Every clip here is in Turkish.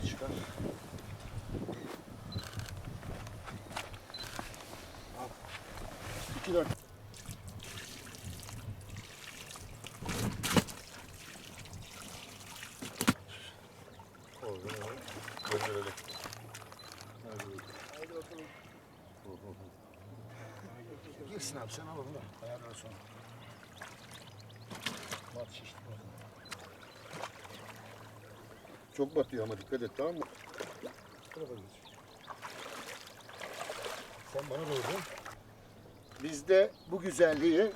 çıkar. Al. İki dört. Gönderelim. Hadi bakalım. Girsin abi sen al onu da. Ayarlar sonra. Bat şişti Çok batıyor ama dikkat et tamam mı? Bu tarafa geç. Sen bana doğru dön. Biz de bu güzelliği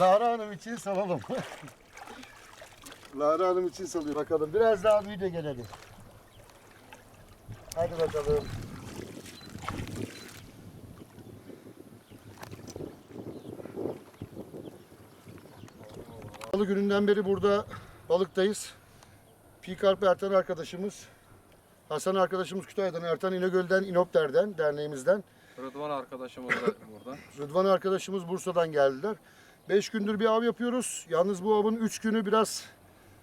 Lara Hanım için salalım. Lara Hanım için salıyor bakalım. Biraz daha büyü de gelelim. Hadi bakalım. Salı gününden beri burada balıktayız. Pikarp Ertan arkadaşımız, Hasan arkadaşımız Kütahya'dan, Ertan İnegöl'den, İnopter'den, derneğimizden. Rıdvan arkadaşımız da burada. Rıdvan arkadaşımız Bursa'dan geldiler. 5 gündür bir av yapıyoruz. Yalnız bu avın 3 günü biraz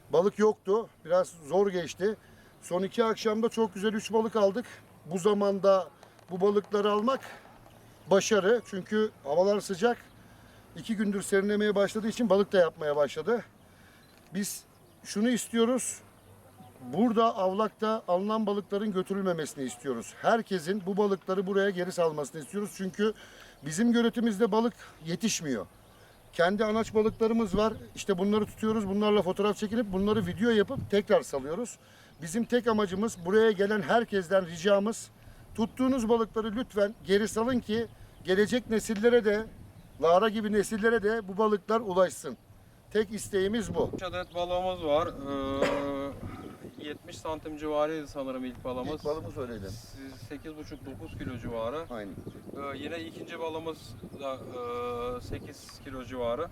balık yoktu. Biraz zor geçti. Son iki akşamda çok güzel 3 balık aldık. Bu zamanda bu balıkları almak başarı. Çünkü havalar sıcak. 2 gündür serinlemeye başladığı için balık da yapmaya başladı. Biz şunu istiyoruz. Burada avlakta alınan balıkların götürülmemesini istiyoruz. Herkesin bu balıkları buraya geri salmasını istiyoruz. Çünkü bizim göletimizde balık yetişmiyor. Kendi anaç balıklarımız var. İşte bunları tutuyoruz. Bunlarla fotoğraf çekilip bunları video yapıp tekrar salıyoruz. Bizim tek amacımız buraya gelen herkesten ricamız tuttuğunuz balıkları lütfen geri salın ki gelecek nesillere de Lara gibi nesillere de bu balıklar ulaşsın. Tek isteğimiz bu. 3 adet balığımız var. Ee, 70 santim civarıydı sanırım ilk balığımız. İlk balımız öyleydi. 8,5-9 kilo civarı. Aynen. Ee, yine ikinci balımız da e, 8 kilo civarı.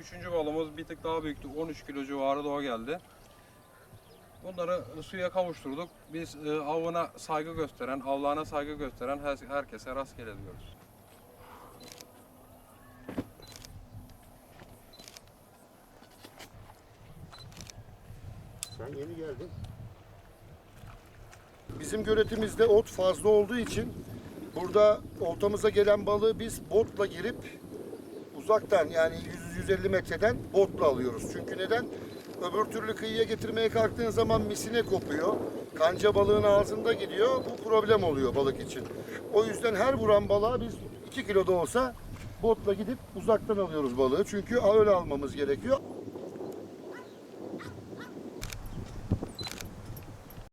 Üçüncü balımız bir tık daha büyüktü. 13 kilo civarı da o geldi. Bunları suya kavuşturduk. Biz e, avına saygı gösteren, avlarına saygı gösteren her- herkese rastgele diyoruz. Sen yeni geldin. Bizim göletimizde ot fazla olduğu için burada oltamıza gelen balığı biz botla girip uzaktan yani 100-150 metreden botla alıyoruz. Çünkü neden? Öbür türlü kıyıya getirmeye kalktığın zaman misine kopuyor. Kanca balığın ağzında gidiyor. Bu problem oluyor balık için. O yüzden her vuran balığa biz 2 kilo da olsa botla gidip uzaktan alıyoruz balığı. Çünkü öyle almamız gerekiyor.